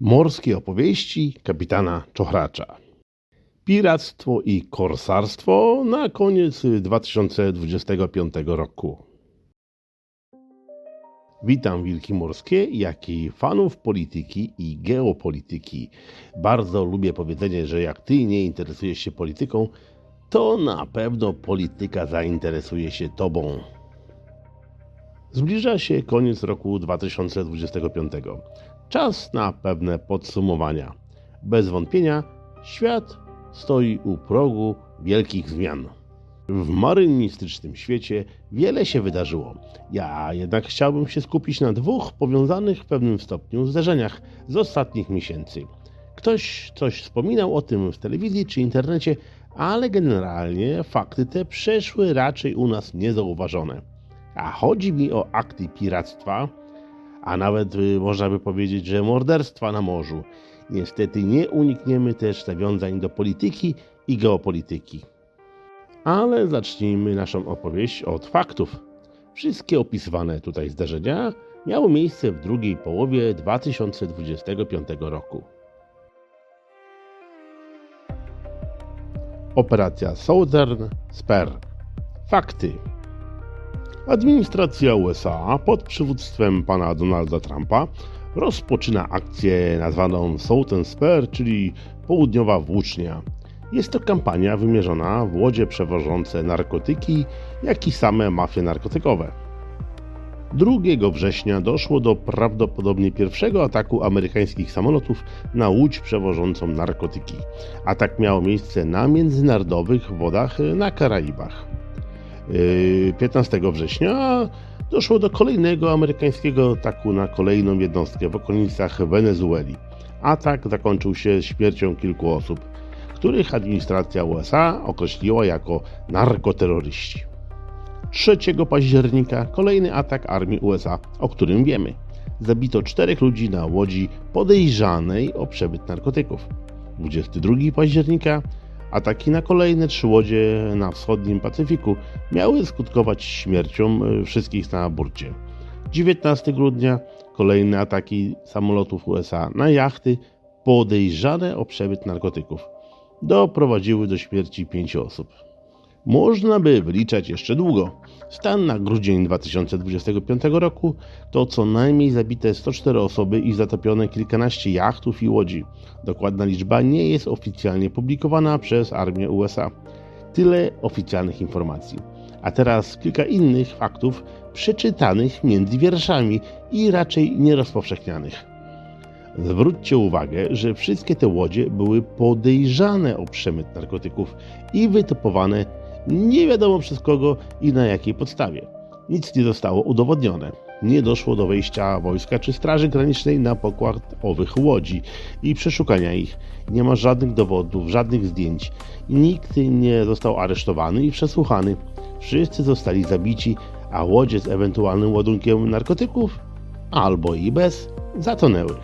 Morskie opowieści kapitana Czochracza. Piractwo i korsarstwo na koniec 2025 roku. Witam Wilki Morskie, jak i fanów polityki i geopolityki. Bardzo lubię powiedzenie, że jak ty nie interesujesz się polityką, to na pewno polityka zainteresuje się tobą. Zbliża się koniec roku 2025. Czas na pewne podsumowania. Bez wątpienia świat stoi u progu wielkich zmian. W marynistycznym świecie wiele się wydarzyło. Ja jednak chciałbym się skupić na dwóch powiązanych w pewnym stopniu zdarzeniach z ostatnich miesięcy. Ktoś coś wspominał o tym w telewizji czy internecie, ale generalnie fakty te przeszły raczej u nas niezauważone. A chodzi mi o akty piractwa, a nawet y, można by powiedzieć, że morderstwa na morzu. Niestety nie unikniemy też nawiązań do polityki i geopolityki. Ale zacznijmy naszą opowieść od faktów. Wszystkie opisywane tutaj zdarzenia miały miejsce w drugiej połowie 2025 roku. Operacja Southern Spur. Fakty. Administracja USA pod przywództwem pana Donalda Trumpa rozpoczyna akcję nazwaną Southern Spur, czyli południowa włócznia. Jest to kampania wymierzona w łodzie przewożące narkotyki, jak i same mafie narkotykowe. 2 września doszło do prawdopodobnie pierwszego ataku amerykańskich samolotów na łódź przewożącą narkotyki. Atak miał miejsce na międzynarodowych wodach na Karaibach. 15 września doszło do kolejnego amerykańskiego ataku na kolejną jednostkę w okolicach Wenezueli. Atak zakończył się śmiercią kilku osób, których administracja USA określiła jako narkoterroryści. 3 października kolejny atak armii USA, o którym wiemy. Zabito czterech ludzi na łodzi podejrzanej o przebyt narkotyków. 22 października Ataki na kolejne trzy łodzie na wschodnim Pacyfiku miały skutkować śmiercią e, wszystkich na burcie. 19 grudnia kolejne ataki samolotów USA na jachty podejrzane o przebyt narkotyków doprowadziły do śmierci pięciu osób. Można by wyliczać jeszcze długo. Stan na grudzień 2025 roku to co najmniej zabite 104 osoby i zatopione kilkanaście jachtów i łodzi. Dokładna liczba nie jest oficjalnie publikowana przez armię USA. Tyle oficjalnych informacji. A teraz kilka innych faktów przeczytanych między wierszami i raczej nierozpowszechnianych. Zwróćcie uwagę, że wszystkie te łodzie były podejrzane o przemyt narkotyków i wytypowane nie wiadomo przez kogo i na jakiej podstawie. Nic nie zostało udowodnione. Nie doszło do wejścia wojska czy straży granicznej na pokład owych łodzi i przeszukania ich. Nie ma żadnych dowodów, żadnych zdjęć. Nikt nie został aresztowany i przesłuchany. Wszyscy zostali zabici, a łodzie z ewentualnym ładunkiem narkotyków albo i bez zatonęły.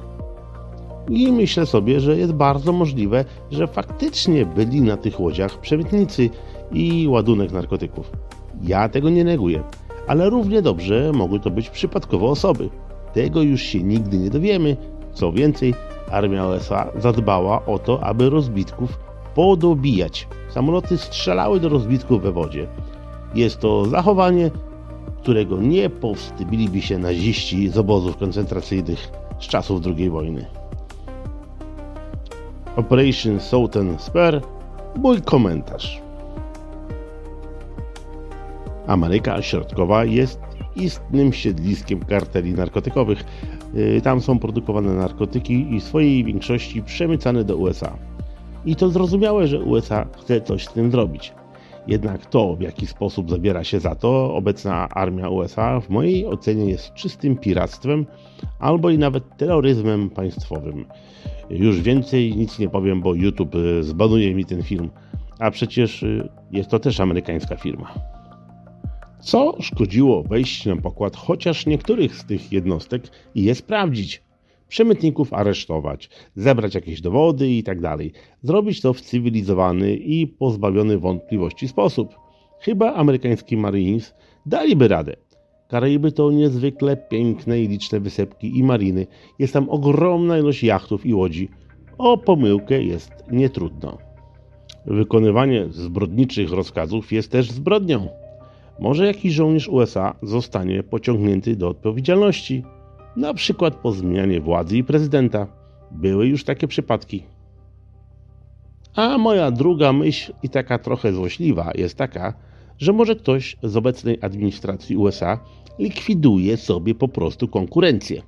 I myślę sobie, że jest bardzo możliwe, że faktycznie byli na tych łodziach przemytnicy i ładunek narkotyków. Ja tego nie neguję, ale równie dobrze mogły to być przypadkowe osoby. Tego już się nigdy nie dowiemy. Co więcej, armia USA zadbała o to, aby rozbitków podobijać. Samoloty strzelały do rozbitków we wodzie. Jest to zachowanie, którego nie powstydziliby się naziści z obozów koncentracyjnych z czasów II wojny. Operation Southern Spur, mój komentarz. Ameryka Środkowa jest istnym siedliskiem karteli narkotykowych. Y, Tam są produkowane narkotyki i w swojej większości przemycane do USA. I to zrozumiałe, że USA chce coś z tym zrobić. Jednak to, w jaki sposób zabiera się za to obecna armia USA, w mojej ocenie jest czystym piractwem albo i nawet terroryzmem państwowym. Już więcej nic nie powiem, bo YouTube y, zbanuje mi ten film, a przecież y, jest to też amerykańska firma. Co szkodziło wejść na pokład chociaż niektórych z tych jednostek i je sprawdzić? Przemytników aresztować, zebrać jakieś dowody i tak. Zrobić to w cywilizowany i pozbawiony wątpliwości sposób. Chyba amerykański Marines daliby radę. Karaiby to niezwykle piękne i liczne wysepki i mariny. Jest tam ogromna ilość jachtów i łodzi. O pomyłkę jest nietrudno. Wykonywanie zbrodniczych rozkazów jest też zbrodnią. Może jakiś żołnierz USA zostanie pociągnięty do odpowiedzialności, na przykład po zmianie władzy i prezydenta. Były już takie przypadki. A moja druga myśl, i taka trochę złośliwa, jest taka, że może ktoś z obecnej administracji USA likwiduje sobie po prostu konkurencję.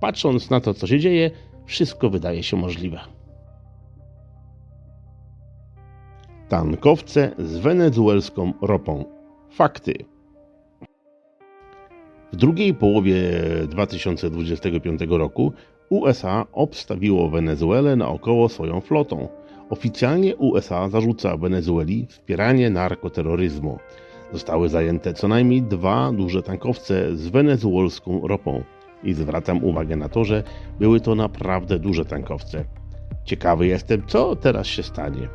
Patrząc na to, co się dzieje, wszystko wydaje się możliwe. Tankowce z wenezuelską ropą. Fakty. W drugiej połowie 2025 roku USA obstawiło Wenezuelę naokoło swoją flotą. Oficjalnie USA zarzuca Wenezueli wspieranie narkoterroryzmu. Zostały zajęte co najmniej dwa duże tankowce z wenezuelską ropą. I zwracam uwagę na to, że były to naprawdę duże tankowce. Ciekawy jestem, co teraz się stanie.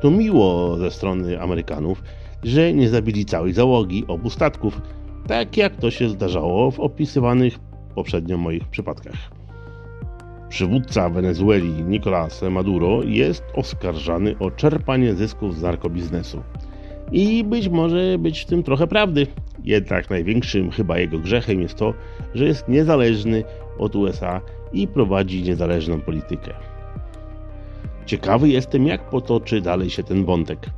To miło ze strony Amerykanów, że nie zabili całej załogi obu statków, tak jak to się zdarzało w opisywanych poprzednio moich przypadkach. Przywódca Wenezueli Nicolás Maduro jest oskarżany o czerpanie zysków z narkobiznesu. I być może być w tym trochę prawdy. Jednak największym chyba jego grzechem jest to, że jest niezależny od USA i prowadzi niezależną politykę. Ciekawy jestem, jak potoczy dalej się ten wątek.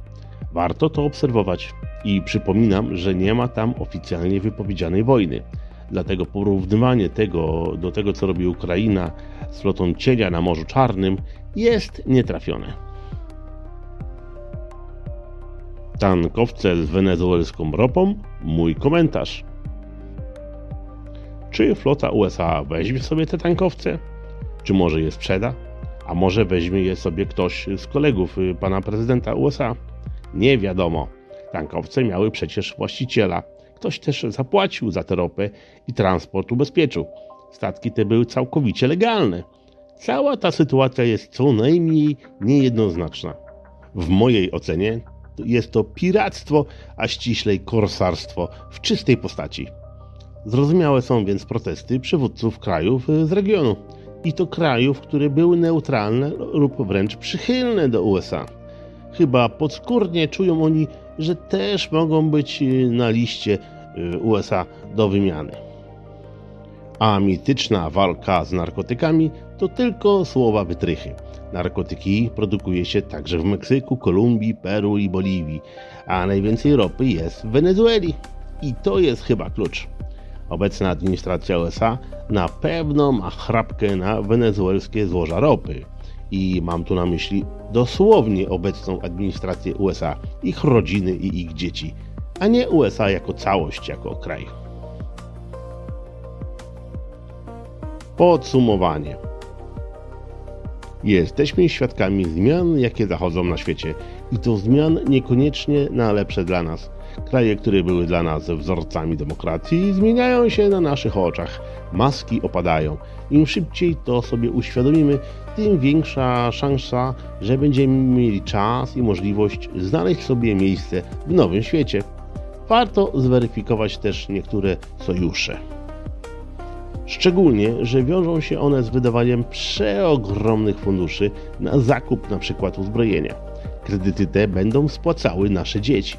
Warto to obserwować i przypominam, że nie ma tam oficjalnie wypowiedzianej wojny. Dlatego porównywanie tego do tego, co robi Ukraina z flotą cienia na Morzu Czarnym jest nietrafione. Tankowce z wenezuelską ropą? Mój komentarz. Czy flota USA weźmie sobie te tankowce? Czy może je sprzeda? A może weźmie je sobie ktoś z kolegów y, pana prezydenta USA? Nie wiadomo. Tankowce miały przecież właściciela. Ktoś też zapłacił za tę ropę i transport ubezpieczył. Statki te były całkowicie legalne. Cała ta sytuacja jest co najmniej niejednoznaczna. W mojej ocenie jest to piractwo, a ściślej korsarstwo w czystej postaci. Zrozumiałe są więc protesty przywódców krajów z regionu. I to krajów, które były neutralne lub wręcz przychylne do USA. Chyba podskórnie czują oni, że też mogą być na liście USA do wymiany. A mityczna walka z narkotykami to tylko słowa wytrychy. Narkotyki produkuje się także w Meksyku, Kolumbii, Peru i Boliwii, a najwięcej ropy jest w Wenezueli. I to jest chyba klucz. Obecna administracja USA na pewno ma chrapkę na wenezuelskie złoża ropy. I mam tu na myśli dosłownie obecną administrację USA, ich rodziny i ich dzieci, a nie USA jako całość, jako kraj. Podsumowanie. Jesteśmy świadkami zmian, jakie zachodzą na świecie, i to zmian niekoniecznie na lepsze dla nas. Kraje, które były dla nas wzorcami demokracji, zmieniają się na naszych oczach. Maski opadają. Im szybciej to sobie uświadomimy, tym większa szansa, że będziemy mieli czas i możliwość znaleźć sobie miejsce w nowym świecie. Warto zweryfikować też niektóre sojusze. Szczególnie, że wiążą się one z wydawaniem przeogromnych funduszy na zakup np. uzbrojenia. Kredyty te będą spłacały nasze dzieci.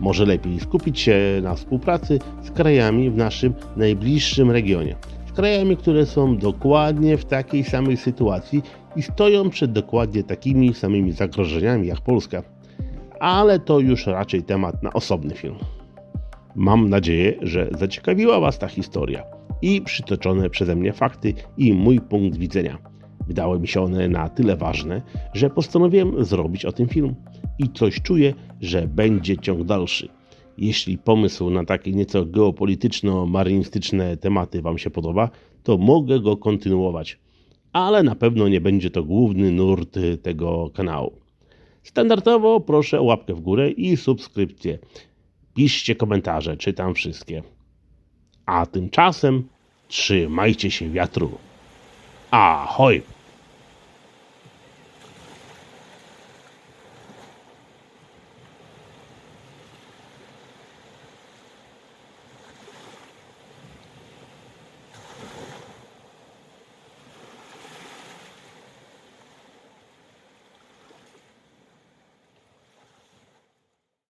Może lepiej skupić się na współpracy z krajami w naszym najbliższym regionie. Z krajami, które są dokładnie w takiej samej sytuacji i stoją przed dokładnie takimi samymi zagrożeniami jak Polska. Ale to już raczej temat na osobny film. Mam nadzieję, że zaciekawiła Was ta historia i przytoczone przeze mnie fakty i mój punkt widzenia. Wydały mi się one na tyle ważne, że postanowiłem zrobić o tym film i coś czuję, że będzie ciąg dalszy. Jeśli pomysł na takie nieco geopolityczno-marynistyczne tematy Wam się podoba, to mogę go kontynuować, ale na pewno nie będzie to główny nurt tego kanału. Standardowo proszę o łapkę w górę i subskrypcję. Piszcie komentarze, czytam wszystkie. A tymczasem trzymajcie się wiatru. Ahoj!